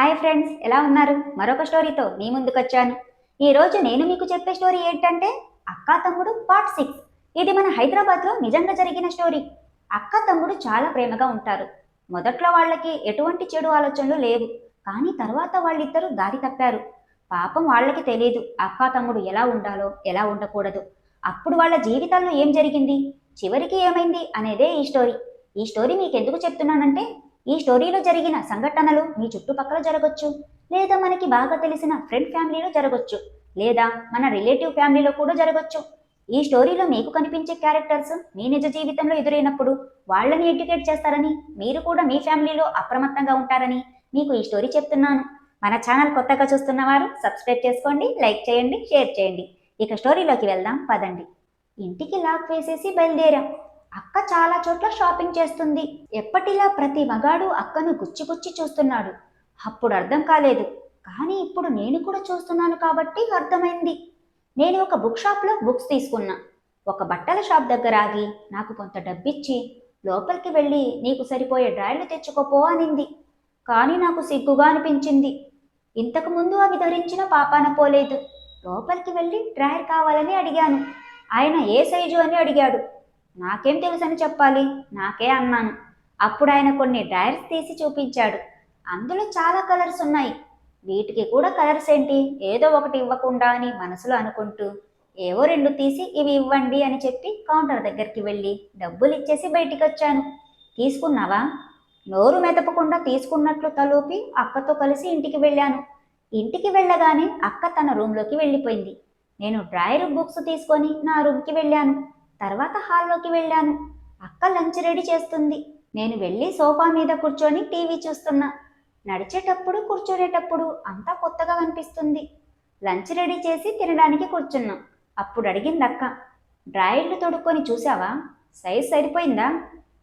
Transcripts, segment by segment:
Hi friends ఎలా ఉన్నారు? మరొక స్టోరీతో మీ ముందుకొచ్చాను. ఈరోజు నేను మీకు చెప్పే స్టోరీ ఏంటంటే అక్క తమ్ముడు పార్ట్ సిక్స్. ఇది మన హైదరాబాద్లో నిజంగా జరిగిన స్టోరీ. అక్క తమ్ముడు చాలా ప్రేమగా ఉంటారు. మొదట్లో వాళ్ళకి ఎటువంటి చెడు ఆలోచనలు లేవు. కానీ తర్వాత వాళ్ళిద్దరూ దారి తప్పారు. పాపం వాళ్ళకి తెలియదు అక్క తమ్ముడు ఎలా ఉండాలో ఎలా ఉండకూడదు. అప్పుడు వాళ్ళ జీవితాల్లో ఏం జరిగింది? చివరికి ఏమైంది అనేదే ఈ స్టోరీ. ఈ స్టోరీ మీకు ఎందుకు చెప్తున్నానంటే ఈ స్టోరీలో జరిగిన సంఘటనలు మీ చుట్టుపక్కల జరగచ్చు. లేదా మనకి బాగా తెలిసిన ఫ్రెండ్ ఫ్యామిలీలో జరగచ్చు. లేదా మన రిలేటివ్ ఫ్యామిలీలో కూడా జరగచ్చు. ఈ స్టోరీలో మీకు కనిపించే క్యారెక్టర్స్ మీ నిజ జీవితంలో ఎదురైనప్పుడు వాళ్ళని ఎడ్యుకేట్ చేస్తారని మీరు కూడా మీ ఫ్యామిలీలో అప్రమత్తంగా ఉంటారని మీకు ఈ స్టోరీ చెప్తున్నాను. మన ఛానల్ కొత్తగా చూస్తున్నవారు సబ్స్క్రైబ్ చేసుకోండి లైక్ చేయండి షేర్ చేయండి. ఇక స్టోరీలోకి వెళ్దాం పదండి. ఇంటికి లాక్ వేసేసి బయలుదేరాం. అక్క చాలా చోట్ల షాపింగ్ చేస్తుంది. ఎప్పటిలా ప్రతి మగాడు అక్కను గుచ్చి గుచ్చి చూస్తున్నాడు. అప్పుడు అర్థం కాలేదు. కానీ ఇప్పుడు నేను కూడా చూస్తున్నాను కాబట్టి అర్థమైంది. నేను ఒక బుక్ షాప్లో బుక్స్ తీసుకున్నా. ఒక బట్టల షాప్ దగ్గర ఆగి నాకు కొంత డబ్బిచ్చి లోపలికి వెళ్ళి నీకు సరిపోయే డ్రాయర్లు తెచ్చుకోపో అనింది. కానీ నాకు సిగ్గుగా అనిపించింది. ఇంతకు ముందు అవి ధరించిన పాపాన పోలేదు. లోపలికి వెళ్ళి డ్రాయర్ కావాలని అడిగాను. ఆయన ఏ సైజు అని అడిగాడు. నాకేం తెలుసని చెప్పాలి? నాకే అన్నాను. అప్పుడు ఆయన కొన్ని డైర్స్ తీసి చూపించాడు. అందులో చాలా కలర్స్ ఉన్నాయి. వీటికి కూడా కలర్స్ ఏంటి? ఏదో ఒకటి ఇవ్వకుండా అని మనసులో అనుకుంటూ ఏవో రెండు తీసి ఇవి ఇవ్వండి అని చెప్పి కౌంటర్ దగ్గరికి వెళ్ళి డబ్బులు ఇచ్చేసి బయటికి వచ్చాను తీసుకున్నావా? నోరు మెదపకుండా తీసుకున్నట్లు తలూపి అక్కతో కలిసి ఇంటికి వెళ్ళాను. ఇంటికి వెళ్ళగానే అక్క తన రూమ్లోకి వెళ్ళిపోయింది. నేను డ్రాయర్ బుక్స్ తీసుకొని నా రూమ్కి వెళ్ళాను. తర్వాత హాల్లోకి వెళ్ళాను. అక్క లంచ్ రెడీ చేస్తుంది. నేను వెళ్ళి సోఫా మీద కూర్చొని టీవీ చూస్తున్నా. నడిచేటప్పుడు కూర్చోనేటప్పుడు అంతా కొత్తగా అనిపిస్తుంది. లంచ్ రెడీ చేసి తినడానికి కూర్చున్నాం. అప్పుడు అడిగింది అక్క డ్రాయిళ్ళు తొడుక్కొని చూసావా? సైజ్ సరిపోయిందా?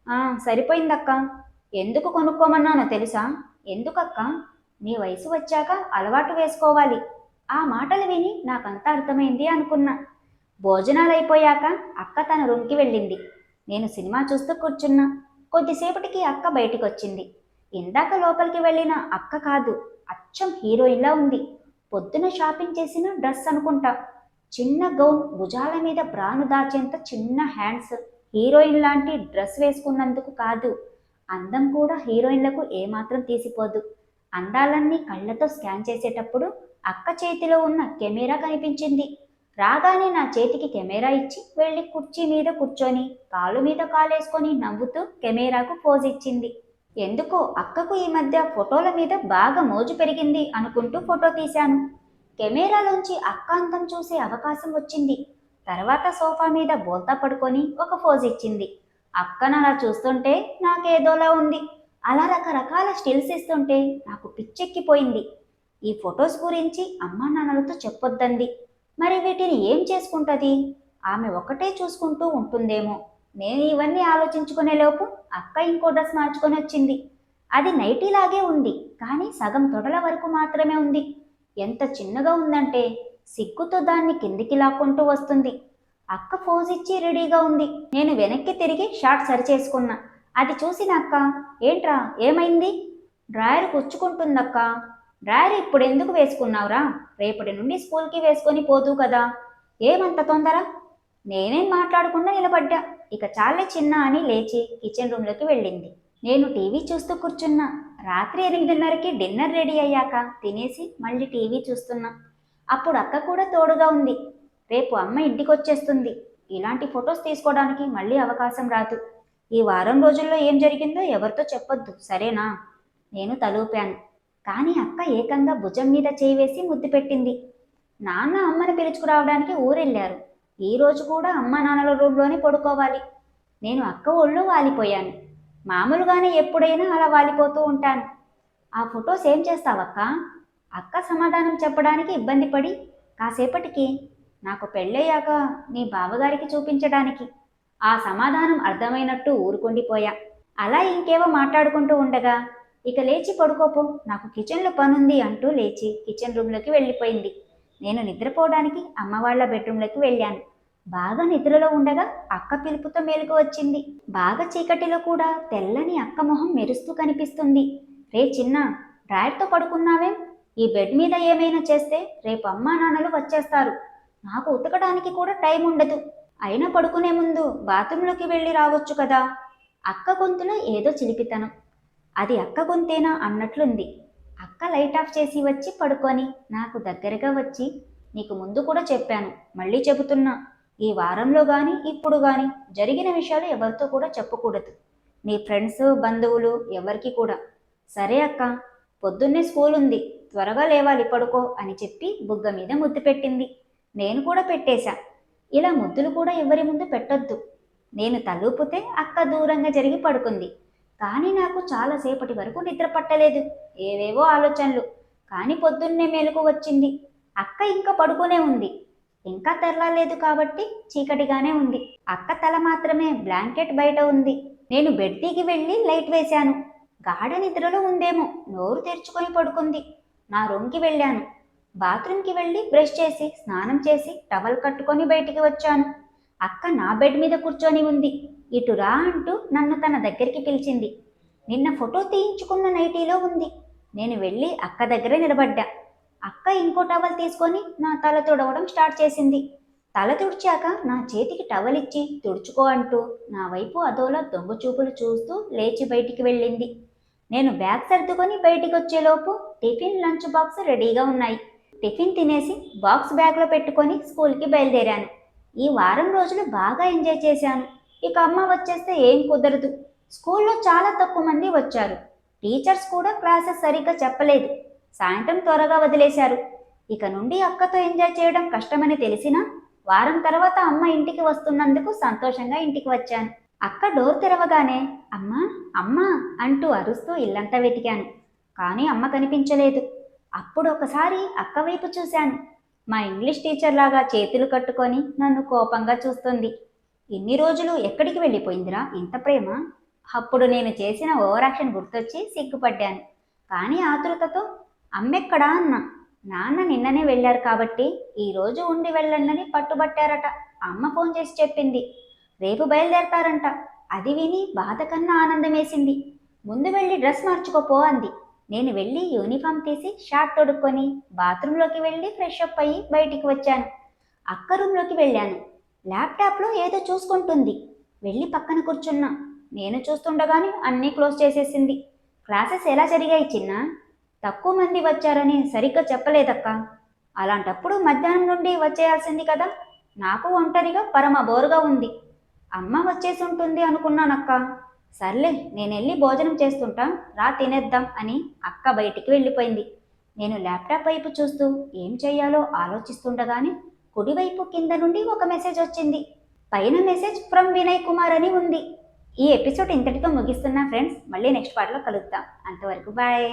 "ఆ, సరిపోయిందక్క ఎందుకు కొనుక్కోమన్నానో తెలుసా? ఎందుకక్క నీ వయసు వచ్చాక అలవాటు వేసుకోవాలి. ఆ మాటలు విని నాకంతా అర్థమైంది అనుకున్నా. భోజనాలు అయిపోయాక అక్క తన రూమ్కి వెళ్ళింది. నేను సినిమా చూస్తూ కూర్చున్నా. కొద్దిసేపటికి అక్క బయటికి వచ్చింది ఇందాక లోపలికి వెళ్ళిన అక్క కాదు అచ్చం హీరోయిన్లా ఉంది. పొద్దున షాపింగ్ చేసిన డ్రెస్ అనుకుంటా. చిన్న గౌన్ భుజాల మీద బ్రాను దాచేంత చిన్న హ్యాండ్స్. హీరోయిన్ లాంటి డ్రెస్ వేసుకున్నందుకు కాదు. అందం కూడా హీరోయిన్లకు ఏమాత్రం తీసిపోదు. అందాలన్నీ కళ్ళతో స్కాన్ చేసేటప్పుడు అక్క చేతిలో ఉన్న కెమెరా కనిపించింది. రాగానే నా చేతికి కెమెరా ఇచ్చి వెళ్ళి కుర్చీ మీద కూర్చొని కాలు మీద కాలేసుకొని నవ్వుతూ కెమెరాకు పోజ్ ఇచ్చింది. ఎందుకో అక్కకు ఈ మధ్య ఫోటోల మీద బాగా మోజు పెరిగింది అనుకుంటూ ఫోటో తీశాను. కెమెరాలోంచి అక్క అంతం చూసే అవకాశం వచ్చింది. తర్వాత సోఫా మీద బోల్తా పడుకొని ఒక ఫోజ్ ఇచ్చింది. అక్కనలా చూస్తుంటే నాకేదోలా ఉంది. అలా రకరకాల స్టిల్స్ ఇస్తుంటే నాకు పిచ్చెక్కిపోయింది. ఈ ఫొటోస్ గురించి అమ్మా నాన్నలతో చెప్పొద్దంది. మరి వీటిని ఏం చేసుకుంటుంది? ఆమె ఒకటే చూసుకుంటూ ఉంటుందేమో. నేను ఇవన్నీ ఆలోచించుకునే లోపు అక్క ఇంకో డ్రెస్ మార్చుకొని వచ్చింది. అది నైటీలాగే ఉంది కానీ సగం తొడల వరకు మాత్రమే ఉంది. ఎంత చిన్నగా ఉందంటే సిగ్గుతో దాన్ని కిందికి లాక్కుంటూ వస్తుంది. అక్క ఫోజ్ ఇచ్చి రెడీగా ఉంది. నేను వెనక్కి తిరిగి షార్ట్ సరిచేసుకున్నా అది చూసిన అక్క ఏంట్రా ఏమైంది? డ్రాయర్ కుచ్చుకుంటుందక్క డ్రాయర్ ఇప్పుడు ఎందుకు వేసుకున్నావురా? రేపటి నుండి స్కూల్కి వేసుకొని పోదు కదా. ఏమంత తొందర? నేనేం మాట్లాడకుండా నిలబడ్డా. ఇక చాలే చిన్న అని లేచి కిచెన్ రూమ్లోకి వెళ్ళింది. నేను టీవీ చూస్తూ కూర్చున్నా. రాత్రి ఎనిమిదిన్నరకి డిన్నర్ రెడీ అయ్యాక తినేసి మళ్ళీ టీవీ చూస్తున్నా. అప్పుడు అక్క కూడా తోడుగా ఉంది. రేపు అమ్మ ఇంటికి వచ్చేస్తుంది ఇలాంటి ఫొటోస్ తీసుకోవడానికి మళ్ళీ అవకాశం రాదు. ఈ వారం రోజుల్లో ఏం జరిగిందో ఎవరితో చెప్పొద్దు సరేనా? నేను తలూపాను. కానీ అక్క ఏకంగా భుజం మీద చేయివేసి ముద్దు పెట్టింది. నాన్న అమ్మని పిలుచుకురావడానికి ఊరెళ్ళారు. ఈరోజు కూడా అమ్మ నాన్నల రూమ్లోనే పడుకోవాలి. నేను అక్క ఒళ్ళు వాలిపోయాను. మామూలుగానే ఎప్పుడైనా అలా వాలిపోతూ ఉంటాను. ఆ ఫొటోస్ ఏం చేస్తావక్క? అక్క సమాధానం చెప్పడానికి ఇబ్బంది పడి కాసేపటికి నాకు పెళ్ళయ్యాక నీ బావగారికి చూపించడానికి. ఆ సమాధానం అర్థమైనట్టు ఊరుకుండిపోయా. అలా ఇంకేవో మాట్లాడుకుంటూ ఉండగా ఇక లేచి పడుకోపో నాకు కిచెన్లో పనుంది అంటూ లేచి కిచెన్ రూమ్లోకి వెళ్ళిపోయింది. నేను నిద్రపోవడానికి అమ్మ వాళ్ళ బెడ్రూమ్లోకి వెళ్ళాను. బాగా నిద్రలో ఉండగా అక్క పిలుపుతో మేలుకు వచ్చింది. బాగా చీకటిలో కూడా తెల్లని అక్క మొహం మెరుస్తూ కనిపిస్తుంది. రే చిన్న డ్రాయర్తో పడుకున్నావేం? ఈ బెడ్ మీద ఏమైనా చేస్తే రేపు అమ్మా నాన్నలు వచ్చేస్తారు. నాకు ఉతకడానికి కూడా టైం ఉండదు. అయినా పడుకునే ముందు బాత్రూంలోకి వెళ్ళి రావచ్చు కదా. అక్క గొంతులో ఏదో చిలిపితనం. అది అక్క గొంతేనా అన్నట్లుంది. అక్క లైట్ ఆఫ్ చేసి వచ్చి పడుకొని నాకు దగ్గరగా వచ్చి నీకు ముందు కూడా చెప్పాను మళ్ళీ చెబుతున్నా. ఈ వారంలో కానీ ఇప్పుడు కానీ జరిగిన విషయాలు ఎవరితో కూడా చెప్పకూడదు. నీ ఫ్రెండ్స్ బంధువులు ఎవరికి కూడా. సరే అక్క పొద్దున్నే స్కూల్ ఉంది త్వరగా లేవాలి పడుకో అని చెప్పి బుగ్గ మీద ముద్దు పెట్టింది. నేను కూడా పెట్టేశా. ఇలా ముద్దులు కూడా ఎవరి ముందు పెట్టొద్దు. నేను తలూపితే అక్క దూరంగా జరిగి పడుకుంది. కానీ నాకు చాలాసేపటి వరకు నిద్ర పట్టలేదు. ఏవేవో ఆలోచనలు. కానీ పొద్దున్నే మేలుకు వచ్చింది. అక్క ఇంకా పడుకునే ఉంది. ఇంకా తెరలాలేదు కాబట్టి చీకటిగానే ఉంది. అక్క తల మాత్రమే బ్లాంకెట్ బయట ఉంది. నేను బెడ్ దిగి వెళ్ళి లైట్ వేశాను. గాఢ నిద్రలో ఉందేమో నోరు తెరుచుకొని పడుకుంది. నా రూమ్కి వెళ్ళాను. బాత్రూమ్కి వెళ్ళి బ్రష్ చేసి స్నానం చేసి టవల్ కట్టుకొని బయటికి వచ్చాను. అక్క నా బెడ్ మీద కూర్చొని ఉంది. ఇటు రా అంటూ నన్ను తన దగ్గరికి పిలిచింది. నిన్న ఫోటో తీయించుకున్న నైటీలో ఉంది. నేను వెళ్ళి అక్క దగ్గరే నిలబడ్డా. అక్క ఇంకో టవల్ తీసుకొని నా తల తుడవడం స్టార్ట్ చేసింది. తల తుడిచాక నా చేతికి టవల్ ఇచ్చి తుడుచుకో అంటూ నా వైపు అదోలా దొంగ చూపులు చూస్తూ లేచి బయటికి వెళ్ళింది. నేను బ్యాగ్ సర్దుకొని బయటికి వచ్చేలోపు టిఫిన్ లంచ్ బాక్స్ రెడీగా ఉన్నాయి. టిఫిన్ తినేసి బాక్స్ బ్యాగ్లో పెట్టుకొని స్కూల్కి బయలుదేరాను. ఈ వారం రోజులు బాగా ఎంజాయ్ చేశాను. ఇక అమ్మ వచ్చేస్తే ఏం కుదరదు. స్కూల్లో చాలా తక్కువ మంది వచ్చారు. టీచర్స్ కూడా క్లాసెస్ సరిగ్గా చెప్పలేదు. సాయంత్రం త్వరగా వదిలేశారు. ఇక నుండి అక్కతో ఎంజాయ్ చేయడం కష్టమని తెలిసినా వారం తర్వాత అమ్మ ఇంటికి వస్తున్నందుకు సంతోషంగా ఇంటికి వచ్చాను. అక్క డోర్ తెరవగానే అమ్మా అమ్మా అంటూ అరుస్తూ ఇల్లంతా వెతికాను. కానీ అమ్మ కనిపించలేదు. అప్పుడు ఒకసారి అక్క వైపు చూశాను. మా ఇంగ్లీష్ టీచర్ లాగా చేతులు కట్టుకొని నన్ను కోపంగా చూస్తుంది. ఇన్ని రోజులు ఎక్కడికి వెళ్ళిపోయిందిరా? ఇంత ప్రేమ? అప్పుడు నేను చేసిన ఓవరాక్షన్ గుర్తొచ్చి సిగ్గుపడ్డాను. కానీ ఆతృతతో అమ్మెక్కడా అన్నా? నాన్న నిన్ననే వెళ్ళారు కాబట్టి ఈరోజు ఉండి వెళ్ళండి పట్టుబట్టారట. అమ్మ ఫోన్ చేసి చెప్పింది. రేపు బయలుదేరతారంట. అది విని బాధ కన్నా ఆనందమేసింది. ముందు వెళ్ళి డ్రెస్ మార్చుకోపో అంది. నేను వెళ్ళి యూనిఫామ్ తీసి షార్ట్ తొడుక్కొని బాత్రూంలోకి వెళ్ళి ఫ్రెష్ అప్ అయ్యి బయటికి వచ్చాను. అక్క రూమ్లోకి వెళ్ళాను. ల్యాప్టాప్లో ఏదో చూసుకుంటుంది. వెళ్ళి పక్కన కూర్చున్నా. నేను చూస్తుండగానే అన్నీ క్లోజ్ చేసేసింది. క్లాసెస్ ఎలా జరిగాయి చిన్న? తక్కువ మంది వచ్చారని సరిగ్గా చెప్పలేదక్క. అలాంటప్పుడు మధ్యాహ్నం నుండి వచ్చేయాల్సింది కదా. నాకు ఒంటరిగా పరమ బోరుగా ఉంది. అమ్మ వచ్చేసి ఉంటుంది అనుకున్నానక్క. సర్లే నేను వెళ్ళి భోజనం చేస్తుంటా. రా తినేద్దాం అని అక్క బయటికి వెళ్ళిపోయింది. నేను ల్యాప్టాప్ వైపు చూస్తూ ఏం చేయాలో ఆలోచిస్తుండగానే కుడివైపు కింద నుండి ఒక మెసేజ్ వచ్చింది. పైన మెసేజ్ ఫ్రమ్ వినయ్ కుమార్ అని ఉంది. ఈ ఎపిసోడ్ ఇంతటితో ముగిస్తున్నా ఫ్రెండ్స్. మళ్ళీ నెక్స్ట్ పార్ట్లో కలుద్దాం. అంతవరకు బాయ్.